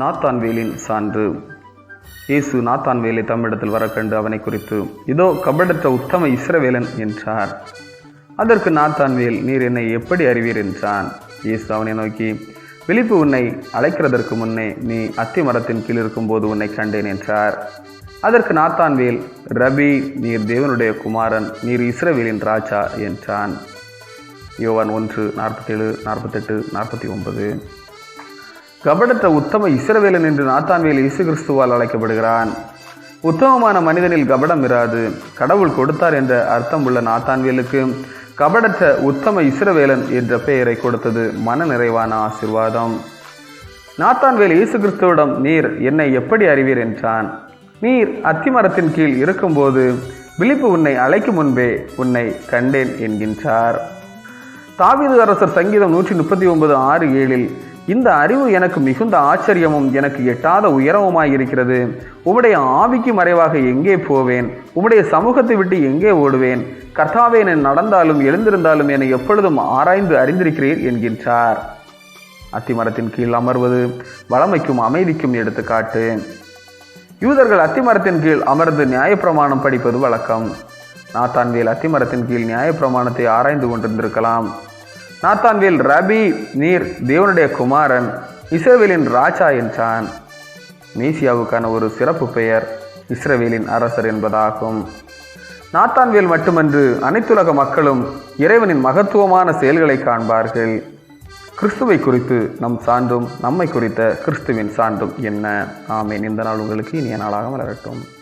நாத்தான்வேலின் சான்று. இயேசு நாத்தான்வேலை தம்மிடத்தில் வர கண்டு அவனை குறித்து இதோ கபடற்ற உத்தம இஸ்ரவேலன் என்றார். அதற்கு நாத்தான்வேல் நீர் என்னை எப்படி அறிவீர்? என்றான். இயேசு அவனை நோக்கி விழிப்பு உன்னை அழைக்கிறதற்கு முன்னே நீ அத்தி மரத்தின் கீழ் இருக்கும்போது உன்னை கண்டேன் என்றார். அதற்கு நாத்தான்வேல் ரபி நீர் தேவனுடைய குமாரன் நீர் இஸ்ரவேலின் ராஜா என்றான். யோவான் ஒன்று நாற்பத்தேழு நாற்பத்தெட்டு நாற்பத்தி ஒன்பது. கபடற்ற உத்தம இஸ்ரவேலன் என்று நாத்தான்வேல் இயேசு கிறிஸ்துவால் அழைக்கப்படுகிறான். உத்தமமான மனிதனில் கபடம் இராது. கடவுள் கொடுத்தார் என்ற அர்த்தம் உள்ள நாத்தான்வேலுக்கு கபடற்ற உத்தம இஸ்ரவேலன் என்ற பெயரை கொடுத்தது மன நிறைவான ஆசிர்வாதம். நாத்தான்வேல் இயேசு கிறிஸ்துவிடம் நீர் என்னை எப்படி அறிவீர்? என்றான். நீர் அத்திமரத்தின் கீழ் இருக்கும்போது விழிப்பு உன்னை அழைக்கும் முன்பே உன்னை கண்டேன் என்கின்றார். தாவீது அரசர் சங்கீதம் நூற்றி முப்பத்தி ஒன்பது ஆறு ஏழில் இந்த அறிவு எனக்கு மிகுந்த ஆச்சரியமும் எனக்கு எட்டாத உயரவுமாய் இருக்கிறது. உம்முடைய ஆவிக்கு மறைவாக எங்கே போவேன்? உம்முடைய சமூகத்தை விட்டு எங்கே ஓடுவேன்? கர்த்தாவே நான் நடந்தாலும் எழுந்திருந்தாலும் என எப்பொழுதும் ஆராய்ந்து அறிந்திருக்கிறீர் என்கின்றார். அத்திமரத்தின் கீழ் அமர்வது வளமைக்கும் அமைதிக்கும் எடுத்துக்காட்டு. யூதர்கள் அத்திமரத்தின் கீழ் அமர்ந்து நியாயப்பிரமாணம் படிப்பது வழக்கம். நாத்தான்வேல் அத்திமரத்தின் கீழ் நியாயப்பிரமாணத்தை ஆராய்ந்து கொண்டிருந்திருக்கலாம். நாத்தான்வேல் ரபி நீர் தேவனுடைய குமாரன் இஸ்ரவேலின் ராஜா என்றான். மீசியாவுக்கான ஒரு சிறப்பு பெயர் இஸ்ரவேலின் அரசர் என்பதாகும். நாத்தான்வேல் மட்டுமன்று அனைத்துலக மக்களும் இறைவனின் மகத்துவமான செயல்களை காண்பார்கள். கிறிஸ்துவை குறித்து நம் சான்றும் நம்மை குறித்த கிறிஸ்துவின் சான்றும் என்ன? ஆமேன். இந்த நாள் உங்களுக்கு இனிய நாளாக வளரட்டும்